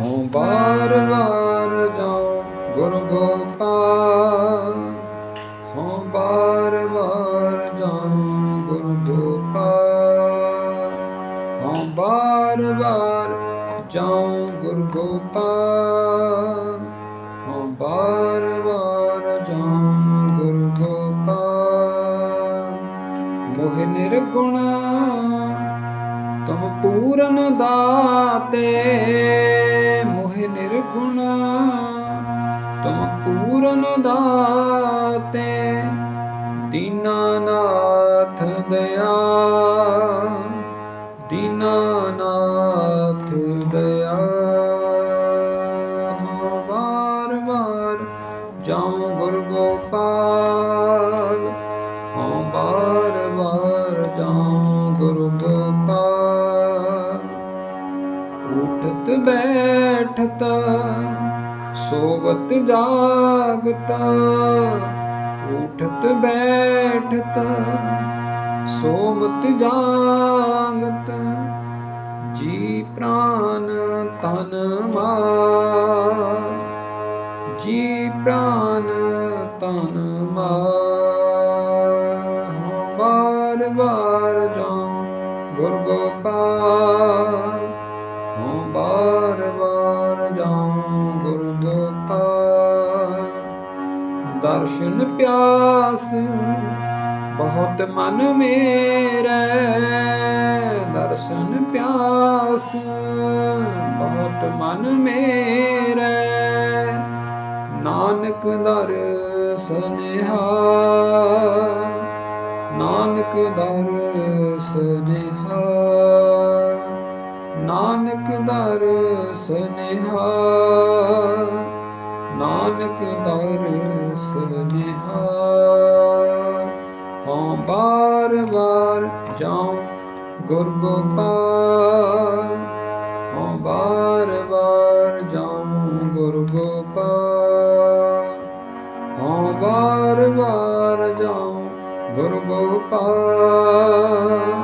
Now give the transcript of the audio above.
ਹਉ ਬਾਰ ਬਾਰ ਜਾਉ ਗੁਰ ਗੋਪਾਲ। ਹਉ ਬਾਰ ਬਾਰ ਜਾਉ ਗੁਰ ਗੋਪਾਲ। ਹਉ ਬਾਰ ਬਾਰ ਜਾਉ ਗੁਰ ਗੋਪਾਲ। ਹਉ ਬਾਰ ਬਾਰ ਜਾਉ ਗੁਰ ਗੋਪਾਲ। ਮੋਹ ਨਿਰਗੁਣ ਤੁਮ ਪੂਰਨ ਦਾਤੇ। ਪੂਰਨ ਦਾਤੇ ਦੀਨਾਨਾਥ ਦਇਆ ਦੀਨਾਨਾਥ ਦਇਆ ਵਾਰ ਵਾਰ ਜਾਉ ਗੁਰ ਗੋਪਾਲ ਹਉ ਬਾਰ ਬਾਰ ਜਾਉ ਗੁਰੂ ਗੋਪਾਲ ਉਠਤ ਬੈਠਤ ਸੋਵਤ ਜਾਗਤਾ, ਉਠਤ ਬੈਠਤ। ਸੋਵਤ ਜਾਗਤ, ਜੀ ਪ੍ਰਾਨ ਤਨ ਮਾਰ। ਜੀ ਪ੍ਰਾਨ ਤਨ ਮਾਰ। ਬਾਰ ਬਾਰ ਜਾਉ ਗੁਰ ਗੋਪਾਲ। ਦਰਸ਼ਨ ਪਿਆਸ, ਬਹੁਤ ਮਨ ਮੇਰੇ। ਦਰਸ਼ਨ ਪਿਆਸ, ਬਹੁਤ ਮਨ ਮੇਰੇ। ਨਾਨਕ ਦਰਸਨਿਹਾ ਨਾਨਕ ਦਰਸਨਿਹਾ ਨਾਨਕ ਦਰਸਨਿਹਾ ਨਾਨਕ ਦਰਸਨਿਹਾ ਹਉ ਬਾਰ ਬਾਰ ਜਾਉ ਗੁਰ ਗੋਪਾਲ, ਹਉ ਬਾਰ ਬਾਰ ਜਾਉ ਗੁਰ ਗੋਪਾਲ, ਹਉ ਬਾਰ ਬਾਰ ਜਾਉ ਗੁਰ ਗੋਪਾਲ।